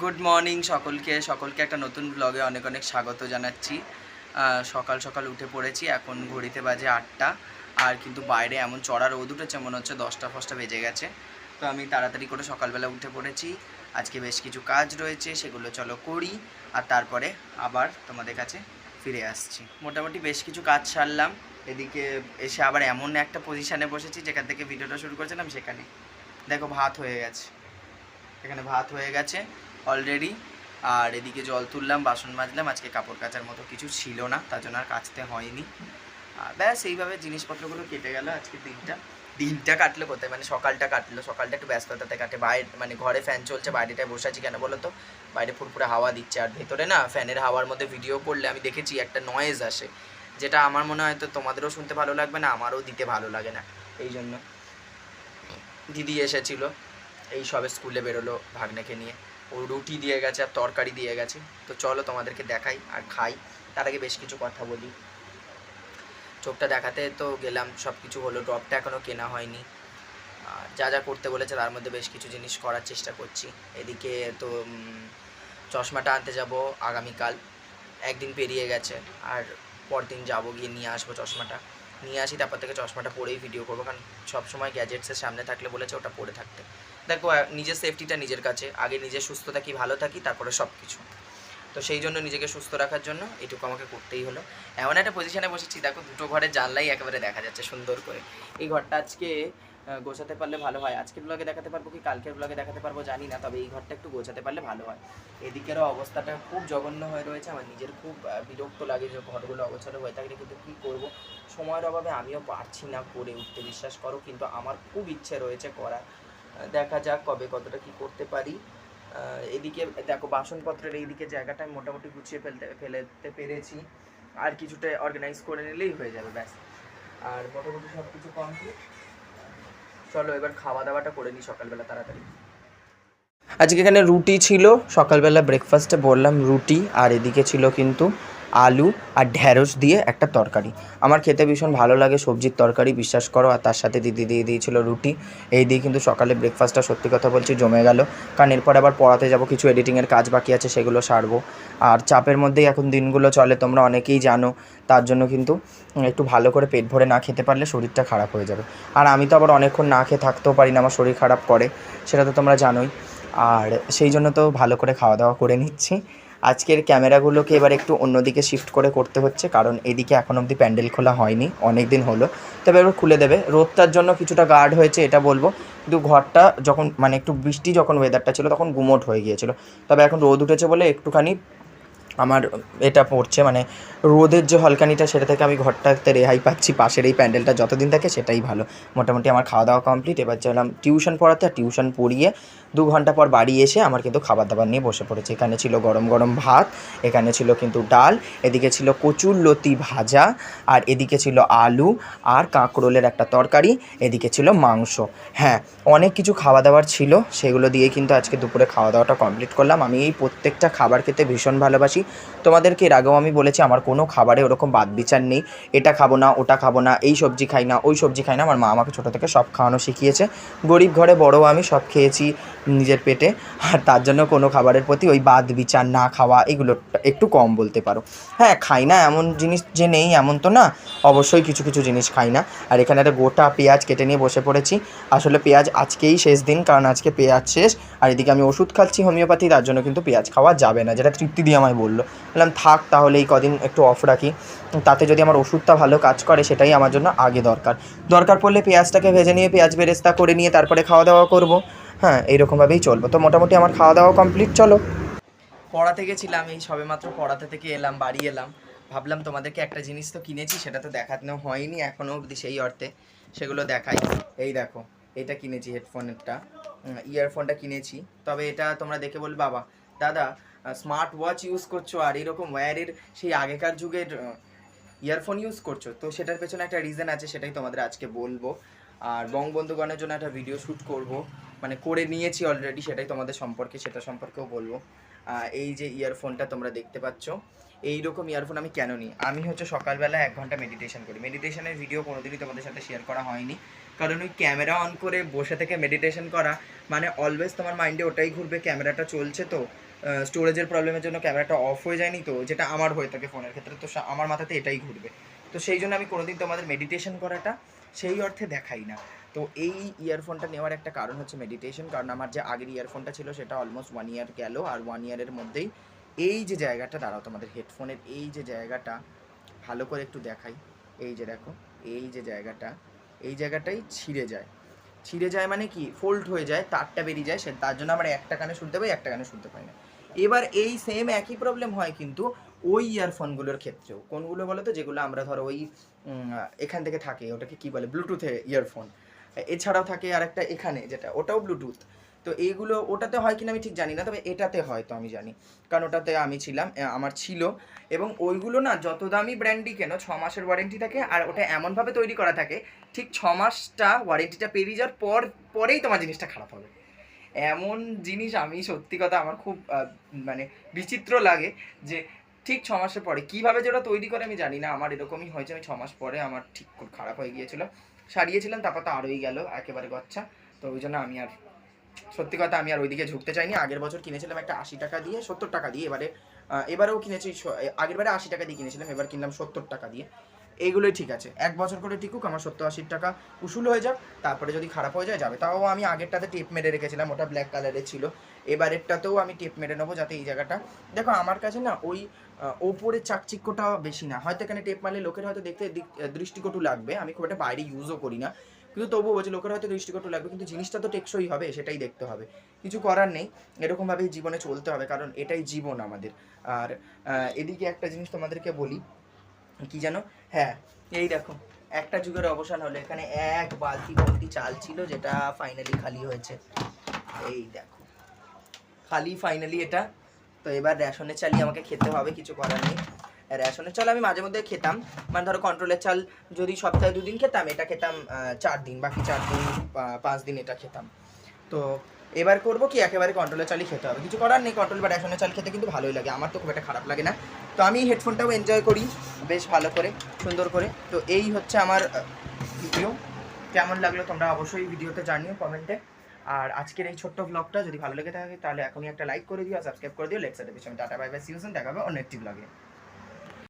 Good morning সকলকে। সকলকে একটা নতুন ব্লগে অনেক অনেক স্বাগত জানাচ্ছি। সকাল সকাল উঠে পড়েছি, এখন ঘড়িতে বাজে আটটা। আর কিন্তু বাইরে এমন চড়া রোদ উঠেছে, মনে হচ্ছে দশটা ফসটা বেজে গেছে। তো আমি তাড়াতাড়ি করে সকালবেলা উঠে পড়েছি। আজকে বেশ কিছু কাজ রয়েছে, সেগুলো চলো করি। আর তারপরে আবার তোমাদের কাছে ফিরে আসছি। মোটামুটি বেশ কিছু কাজ সারলাম। এদিকে এসে আবার এমন একটা পজিশানে বসেছি, যেখান থেকে ভিডিওটা শুরু করেছিলাম, সেখানে। দেখো, ভাত হয়ে গেছে। এখানে ভাত হয়ে গেছে অলরেডি আর এদিকে জল তুললাম, বাসন মাজলাম, আজকে কাপড় কাচার মতো কিছু ছিল না, তার জন্য আর কাচতে হয়নি। আর ব্যাস, এইভাবে জিনিসপত্রগুলো কেটে গেল আজকে দিনটা। দিনটা কাটলো কোথায়? মানে সকালটা কাটলো। সকালটা একটু ব্যস্ততাতে কাটে। বাইরে মানে ঘরে ফ্যান চলছে, বাইরেটায় বসে আছি কেন বলো তো বাইরে ফুরফুরে হাওয়া দিচ্ছে। আর ভেতরে না ফ্যানের হাওয়ার মধ্যে ভিডিও করলে আমি দেখেছি একটা নয়েজ আসে, যেটা আমার মনে হয় তো তোমাদেরও শুনতে ভালো লাগবে না, আমারও দিতে ভালো লাগে না। এই জন্য দিদি এসেছিল। এই সবে স্কুলে বেরোলো ভাগ্নেকে নিয়ে। ও রুটি দিয়ে গেছে আর তরকারি দিয়ে গেছে। তো চলো তোমাদেরকে দেখাই আর খাই। তার আগে বেশ কিছু কথা বলি। চোখটা দেখাতে তো গেলাম সব কিছু হলো। ড্রপটা এখনও কেনা হয়নি। যা যা করতে বলেছে তার মধ্যে বেশ কিছু জিনিস করার চেষ্টা করছি। এদিকে তো চশমাটা আনতে যাব আগামীকাল। একদিন পেরিয়ে গেছে। আর পরদিন যাব গিয়ে নিয়ে আসব চশমাটা। নিয়ে আসি, তারপর থেকে চশমাটা পরেই ভিডিও করব, কারণ সবসময় গ্যাজেটসের সামনে থাকলে বলেছে ওটা পরে থাকতে। দেখো নিজের সেফটিটা নিজের কাছে, আগে নিজে সুস্থ থাকি ভালো থাকি, তারপরে সব কিছু তো সেই জন্য নিজেকে সুস্থ রাখার জন্য এটুকু আমাকে করতেই হলো। এমন একটা পজিশানে বসেছি, দেখো দুটো ঘরের জানলাই একেবারে দেখা যাচ্ছে সুন্দর করে। এই ঘরটা আজকে গোছাতে পারলে ভালো হয়। আজকের ব্লগে দেখাতে পারব কি, কালকের ব্লগে দেখাতে পারব জানি না, তবে এই ঘরটা একটু গোছাতে পারলে ভালো হয়। এদিকেরও অবস্থাটা খুব জঘন্য হয়ে রয়েছে, আমার নিজের খুব বিরক্ত লাগে যে ঘরগুলো অগোছালো হয়ে থাকলে কিন্তু কী করব? সময়ের অভাবে আমিও পারছি না করে উঠতে, বিশ্বাস করো, কিন্তু আমার খুব ইচ্ছে রয়েছে করা দেখা যাক কবে কতটা কি করতে পারি। এদিকে দেখো, বাসনপত্রের এইদিকে জায়গাটা আমি মোটামুটি গুছিয়ে ফেলতে ফেলতে পেরেছি। আর কিছুটা অর্গানাইজ করে নিলেই হয়ে যাবে, ব্যাস। আর মোটামুটি সব কিছু কমপ্লিট চলো এবার খাওয়া দাওয়াটা করে নিই সকালবেলা তাড়াতাড়ি। আজকে এখানে রুটি ছিল, সকালবেলা ব্রেকফাস্টে বললাম রুটি, আর এদিকে ছিল কিন্তু আলু আর ঢ্যাঁড়স দিয়ে একটা তরকারি। আমার খেতে ভীষণ ভালো লাগে সবজির তরকারি, বিশ্বাস করো। আর তার সাথে দিদি দিয়ে দিয়েছিল রুটি। এই দিয়ে কিন্তু সকালে ব্রেকফাস্টটা সত্যি কথা বলছি জমে গেল। কারণ এরপর আবার পড়াতে যাব, কিছু এডিটিংয়ের কাজ বাকি আছে, সেগুলো সারবো। আর চাপের মধ্যেই এখন দিনগুলো চলে, তোমরা অনেকেই জানো। তার জন্য কিন্তু একটু ভালো করে পেট ভরে না খেতে পারলে শরীরটা খারাপ হয়ে যাবে। আর আমি তো আবার অনেকক্ষণ না খেয়ে থাকতেও পারি না, আমার শরীর খারাপ করে। সেটা তো তোমরা জানোই। আর সেই জন্য তো ভালো করে খাওয়া দাওয়া করে নিচ্ছি। আজকের ক্যামেরাগুলোকে এবার একটু অন্যদিকে শিফট করে করতে হচ্ছে, কারণ এদিকে এখন অবধি প্যান্ডেল খোলা হয়নি অনেক দিন হলো। তবে এবার খুলে দেবে। রোদটার জন্য কিছুটা গার্ড হয়েছে, এটা বলব। কিন্তু ঘরটা যখন মানে একটু বৃষ্টি যখন ওয়েদারটা ছিল, তখন গুমোট হয়ে গিয়েছিল। তবে এখন রোদ উঠেছে বলে একটুখানি আমার এটা পড়ছে মানে রোদের যে হলকানিটা সেটা থেকে আমি ঘরটাতে রেহাই পাচ্ছি, পাশের এই প্যান্ডেলটা যতদিন থাকে সেটাই ভালো। মোটামুটি আমার খাওয়া দাওয়া কমপ্লিট এবার চলাম টিউশন পড়াতে, আর টিউশন পড়িয়ে দু ঘণ্টা পর বাড়ি এসে আমার কিন্তু খাবার দাবার নিয়ে বসে পড়েছে। এখানে ছিল গরম গরম ভাত, এখানে ছিল কিন্তু ডাল, এদিকে ছিল কচুর লতি ভাজা, আর এদিকে ছিল আলু আর কাঁকরোলের একটা তরকারি, এদিকে ছিল মাংস। হ্যাঁ অনেক কিছু খাওয়া দাওয়ার ছিল, সেগুলো দিয়ে কিন্তু আজকে দুপুরে খাওয়া দাওয়াটা কমপ্লিট করলাম। আমি এই প্রত্যেকটা খাবার খেতে ভীষণ ভালোবাসি তোমাদেরকে এর আগেও আমি বলেছি, আমার কোনো খাবারে ওরকম বাদ বিচার নেই। এটা খাব না, ওটা খাব না, এই সবজি খাই না, ওই সবজি খাই না। আমার মা আমাকে ছোটো থেকে সব খাওয়ানো শিখিয়েছে। গরিব ঘরে বড় আমি সব খেয়েছি নিজের পেটে। আর তার জন্য কোনো খাবারের প্রতি ওই বাদ বিচার না খাওয়া, এগুলো একটু কম বলতে পারো। হ্যাঁ খাই না, এমন জিনিস যে নেই, এমন তো না। অবশ্যই কিছু কিছু জিনিস খাই না। আর এখানে একটা গোটা পেঁয়াজ কেটে নিয়ে বসে পড়েছি। আসলে পেঁয়াজ আজকেই শেষ দিন, কারণ আজকে পেঁয়াজ শেষ। আর এদিকে আমি ওষুধ খাচ্ছি হোমিওপ্যাথি, তার জন্য কিন্তু পেঁয়াজ খাওয়া যাবে না। যেটা তৃপ্তি দিয়ে আমায় বলল বললাম, থাক তাহলে, এই কদিন একটু অফ রাখি। তাতে যদি আমার ওষুধটা ভালো কাজ করে, সেটাই আমার জন্য আগে দরকার। দরকার পড়লে পেঁয়াজটাকে ভেজে নিয়ে, পেঁয়াজ বেরেস্তা করে নিয়ে, তারপরে খাওয়া দাওয়া করব। হ্যাঁ এইরকমভাবেই চলবো। তো মোটামুটি আমার খাওয়া দাওয়া কমপ্লিট চলো। পড়াতে গেছিলাম, এই সবেমাত্র পড়াতে থেকে এলাম, বাড়ি এলাম। ভাবলাম, তোমাদেরকে একটা জিনিস তো কিনেছি, সেটা তো দেখানো হয়নি এখনও অবধি সেই অর্থে। সেগুলো দেখাই। এই দেখো এটা কিনেছি হেডফোনেরটা ইয়ারফোনটা কিনেছি। তবে এটা তোমরা দেখে বলবে, বাবা, দাদা স্মার্ট ওয়াচ ইউজ করছ আর এরকম ওয়্যারের সেই আগেকার যুগের ইয়ারফোন ইউজ করছ। তো সেটার পেছনে একটা রিজন আছে, সেটাই তোমাদের আজকে বলব। আর বঙ্গবন্ধুগণের জন্য একটা ভিডিও শ্যুট করব। মানে করে নিয়েছি অলরেডি সেটাই তোমাদের সম্পর্কে, সেটা সম্পর্কেও বলব। এই যে ইয়ারফোনটা তোমরা দেখতে পাচ্ছ, এইরকম ইয়ারফোন আমি কেন নিই? আমি হচ্ছে সকালবেলা এক ঘণ্টা মেডিটেশন করি। মেডিটেশনের ভিডিও কোনোদিনই তোমাদের সাথে শেয়ার করা হয়নি। কারণ ওই ক্যামেরা অন করে বসে থেকে মেডিটেশন করা মানে অলওয়েজ তোমার মাইন্ডে ওটাই ঘুরবে ক্যামেরাটা চলছে তো স্টোরেজের প্রবলেমের জন্য ক্যামেরাটা অফ হয়ে যায়নি তো, যেটা আমার হয়ে থাকে ফোনের ক্ষেত্রে। তো আমার মাথাতে এটাই ঘুরবে। তো সেই জন্য আমি কোনোদিন তোমাদের মেডিটেশন করাটা সেই অর্থে দেখাই না। তো এই ইয়ারফোনটা নেওয়ার একটা কারণ হচ্ছে মেডিটেশন কারণ আমার যে আগের ইয়ারফোনটা ছিল সেটা অলমোস্ট ওয়ান ইয়ার গেল আর ওয়ান ইয়ারের মধ্যেই এই যে জায়গাটা, দাঁড়াও তোমাদের হেডফোনের এই যে জায়গাটা, ভালো করে একটু দেখাই। এই যে দেখো, এই যে জায়গাটা, এই জায়গাটাই ছিঁড়ে যায়। ছিঁড়ে যায় মানে কি? ফোল্ড হয়ে যায়, তারটা বেরিয়ে যায়, সে তার জন্য আমরা একটা কানে শুনতে পাই, একটা কানে শুনতে পাই না। এবার এই সেম একই প্রবলেম হয় কিন্তু ওই ইয়ারফোনগুলোর ক্ষেত্রেও। কোনগুলো বলো তো যেগুলো আমরা ধরো ওই এখান থেকে থাকে, ওটাকে কি বলে? ব্লুটুথে ইয়ারফোন এছাড়াও থাকে আর একটা এখানে যেটা, ওটাও ব্লুটুথ তো এইগুলো ওটাতে হয় কিনা আমি ঠিক জানি না, তবে এটাতে হয় তো আমি জানি। কারণ ওটাতে আমি ছিলাম আমার ছিল। এবং ওইগুলো না যত দামি ব্র্যান্ডই কেন, ছ মাসের ওয়ারেন্টি থাকে আর ওটা এমনভাবে তৈরি করা থাকে, ঠিক ছ মাসটা ওয়ারেন্টিটা পেরিয়ে যাওয়ার পর, পরেই তোমার জিনিসটা খারাপ হবে। এমন জিনিস আমি সত্যি কথা আমার খুব মানে বিচিত্র লাগে যে ঠিক ছ মাসের পরে কীভাবে যেটা তৈরি করে আমি জানি না, আমার এরকমই হয়েছে, আমি ছ মাস পরে আমার ঠিক খুব খারাপ হয়ে গিয়েছিল। সারিয়েছিলাম, তারপর তো আরোই গেল, একেবারে গচ্ছা। তো ওই জন্য আমি আর, সত্যি কথা আমি আর ওইদিকে ঝুঁকতে চাইনি। আগের বছর কিনেছিলাম একটা আশি টাকা দিয়ে, সত্তর টাকা দিয়ে এবারে এবারেও কিনেছি আগেরবারে আগের বারে আশি টাকা দিয়ে কিনেছিলাম, এবার কিনলাম সত্তর টাকা দিয়ে। এইগুলোই ঠিক আছে। এক বছর করে টিকুক, আমার সত্তর আশি টাকা উসুল হয়ে যাক, তারপরে যদি খারাপ হয়ে যায়, যাবে। তাও আমি আগেরটাতে টেপ মেরে রেখেছিলাম, ওটা ব্ল্যাক কালারের ছিল। এবারেরটাতেও আমি টেপ মেরে নেব যাতে এই জায়গাটা দেখো, আমার কাছে না ওই ওপরের চাকচিক্যটা বেশি না। হয়তো এখানে টেপ মারলে লোকের হয়তো দেখতে দৃষ্টিকটু লাগবে। আমি খুব একটা বাইরে ইউজও করি না। কিন্তু তবুও বলছে, লোকের হয়তো দৃষ্টিকটু লাগবে, কিন্তু জিনিসটা তো টেকসই হবে, সেটাই দেখতে হবে। কিছু করার নেই। এরকমভাবেই জীবনে চলতে হবে, কারণ এটাই জীবন আমাদের। আর এদিকে একটা জিনিস তোমাদেরকে বলি কি জানো হ্যাঁ এই দেখো, একটা যুগের অবসান হলো। এখানে এক বালতি ভর্তি চাল ছিল, যেটা ফাইনালি খালি হয়েছে। এই দেখো, খালি ফাইনালি এটা। তো এবার রেশনের চালই আমাকে খেতে হবে, কিছু করার নেই। রেশনের চাল আমি মাঝে মধ্যে খেতাম। মানে ধরো কন্ট্রোলের চাল যদি সপ্তাহে দুদিন খেতাম, এটা খেতাম চার দিন, বাকি চার দিন পাঁচ দিন এটা খেতাম। তো এবার করব কি, একেবারে কন্ট্রোলের চালই খেতে হবে। কিছু করার নেই কন্ট্রোল বা রেশনের চাল খেতে কিন্তু ভালোই লাগে। আমার তো খুব একটা খারাপ লাগে না। তো আমি হেডফোনটাও এনজয় করি, বেশ ভালো করে, সুন্দর করে। তো এই হচ্ছে আমার ভিডিও কেমন লাগল তোমরা অবশ্যই ভিডিওতে জানিও কমেন্টে আর আজকের এই ছোট্ট ব্লগটা যদি ভালো লেগে থাকে, তাহলে এখনই একটা লাইক করে দিও আর সাবস্ক্রাইব করে দিও। লেটস পিছনে টাটা বাই বাই সিউসন দেখাবে অন্য একটি ব্লগে